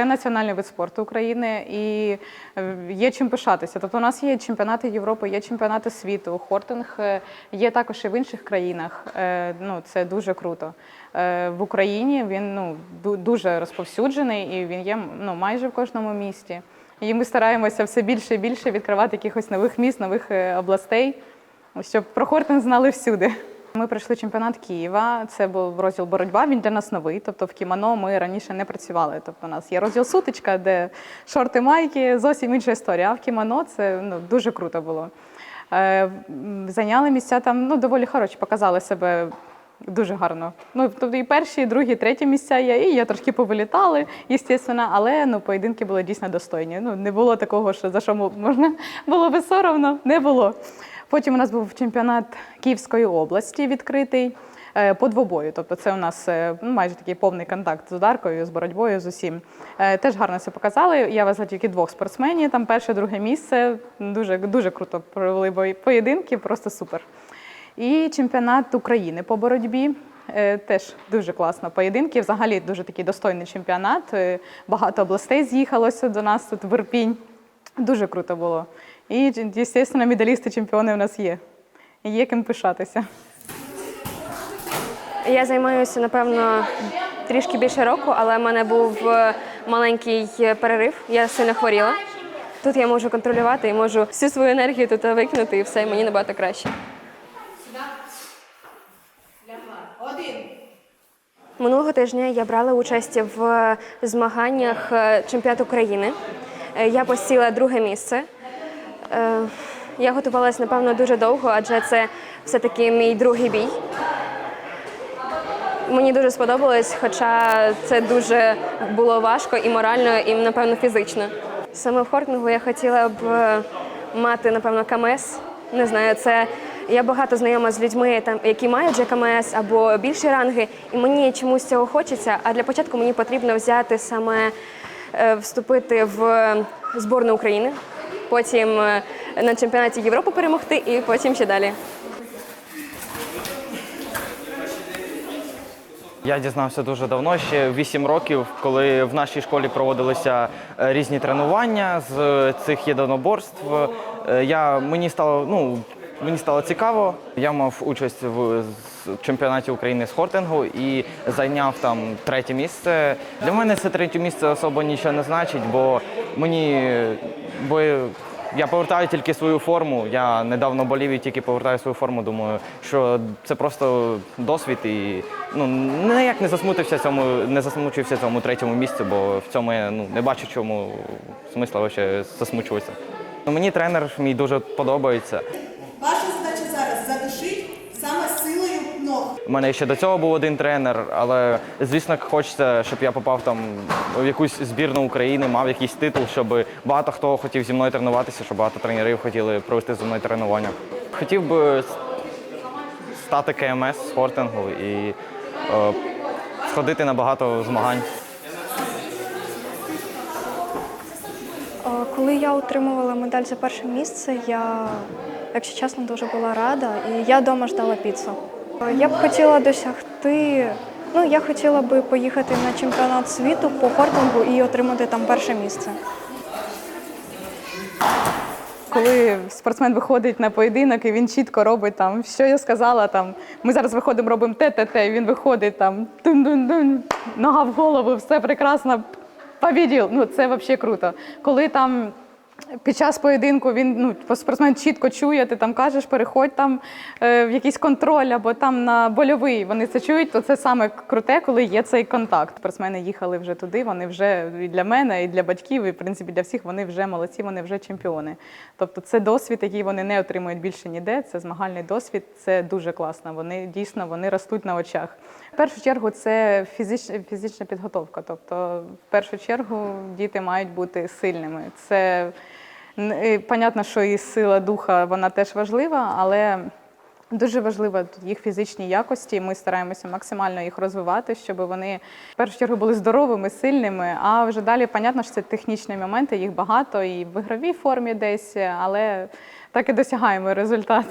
це національний вид спорту України і е, є чим пишатися. Тобто у нас є чемпіонати Європи, є чемпіонати світу. Хортинг е, є також і в інших країнах. Е, Ну, це дуже круто. В Україні він ну, дуже розповсюджений і він є ну, майже в кожному місті. І ми стараємося все більше і більше відкривати якихось нових міст, нових областей, щоб про хортинг знали всюди. Ми пройшли чемпіонат Києва. Це був розділ боротьба. Він для нас новий. Тобто в кімоно ми раніше не працювали. Тобто, у нас є розділ сутичка, де шорти майки, зовсім інша історія. А в кімоно це ну, дуже круто було. Е, Зайняли місця там ну, доволі хороші, показали себе дуже гарно. Ну, тобто і перші, і другі, і треті місця є, і я трошки повилітали, звісно, але ну, поєдинки були дійсно достойні. Ну, не було такого, що за що можна було би соромно, не було. Потім у нас був чемпіонат Київської області відкритий е, по двобою. Тобто це у нас е, ну, майже такий повний контакт з ударкою, з боротьбою, з усім. Е, Теж гарно це показали. Я везла тільки двох спортсменів, там перше, друге місце. Дуже, дуже круто провели поєдинки, просто супер. І чемпіонат України по боротьбі. Теж дуже класно. Поєдинки. Взагалі дуже такий достойний чемпіонат. Багато областей з'їхалося до нас тут в Ірпінь. Дуже круто було. І, звісно, медалісти чемпіони у нас є. Є ким пишатися. Я займаюся, напевно, трішки більше року, але в мене був е, маленький перерив. Я сильно хворіла. Тут я можу контролювати і можу всю свою енергію тут викинути, і все, і мені набагато краще. Минулого тижня я брала участь в змаганнях е, чемпіонату України. Е, Я посіла друге місце. Е, Я готувалася, напевно, дуже довго, адже це все-таки мій другий бій. Мені дуже сподобалось, хоча це дуже було важко і морально, і напевно фізично. Саме в хортингу я хотіла б е, мати, напевно, КМС. Не знаю, це я багато знайома з людьми, там, які мають вже КМС або більші ранги, і мені чомусь цього хочеться. А для початку мені потрібно взяти саме е, вступити в зборну України, потім е, на чемпіонаті Європи перемогти, і потім ще далі. Я дізнався дуже давно, ще 8 років, коли в нашій школі проводилися е, різні тренування з е, цих єдиноборств. Я, мені, стало, ну, мені стало цікаво. Я мав участь в чемпіонаті України з хортингу і зайняв там третє місце. Для мене це третє місце особо нічого не значить, бо мені бо я повертаю тільки свою форму. Я недавно болів і тільки повертаю свою форму. Думаю, що це просто досвід і ну ніяк не засмутився цьому, не засмучився цьому третьому місцю, бо в цьому я ну не бачу, чому смисла вообще засмучуватися. Ну, мені тренер мій дуже подобається. У мене ще до цього був один тренер, але звісно, хочеться, щоб я попав там в якусь збірну України, мав якийсь титул, щоб багато хто хотів зі мною тренуватися, щоб багато тренерів хотіли провести зі мною тренування. Хотів би стати КМС з хортингу і е, сходити на багато змагань. Е, Коли я отримувала медаль за перше місце, я, якщо чесно, дуже була рада, і я вдома ждала піцу. Я б хотіла досягти. Ну, я хотіла би поїхати на чемпіонат світу по хортингу і отримати там перше місце. Коли спортсмен виходить на поєдинок і він чітко робить там, що я сказала, там ми зараз виходимо, робимо те, те, те, і він виходить там тун-дун-дун, нога в голову, все прекрасно. Побіділ. Ну це взагалі круто. Коли там під час поєдинку він ну спортсмен чітко чує, ти там кажеш, переходь там е, в якийсь контроль або там на больовий. Вони це чують, то це саме круте, коли є цей контакт. Спортсмени їхали вже туди. Вони вже і для мене, і для батьків, і в принципі для всіх вони вже молодці, вони вже чемпіони. Тобто це досвід, який вони не отримують більше ніде. Це змагальний досвід. Це дуже класно. Вони дійсно вони ростуть на очах. В першу чергу це фізична фізична підготовка. Тобто, в першу чергу діти мають бути сильними. Це понятно, що і сила духа вона теж важлива, але дуже важлива їх фізичні якості. Ми стараємося максимально їх розвивати, щоб вони в першу чергу були здоровими, сильними. А вже далі, понятно, що це технічні моменти, їх багато і в ігровій формі десь, але так і досягаємо результат.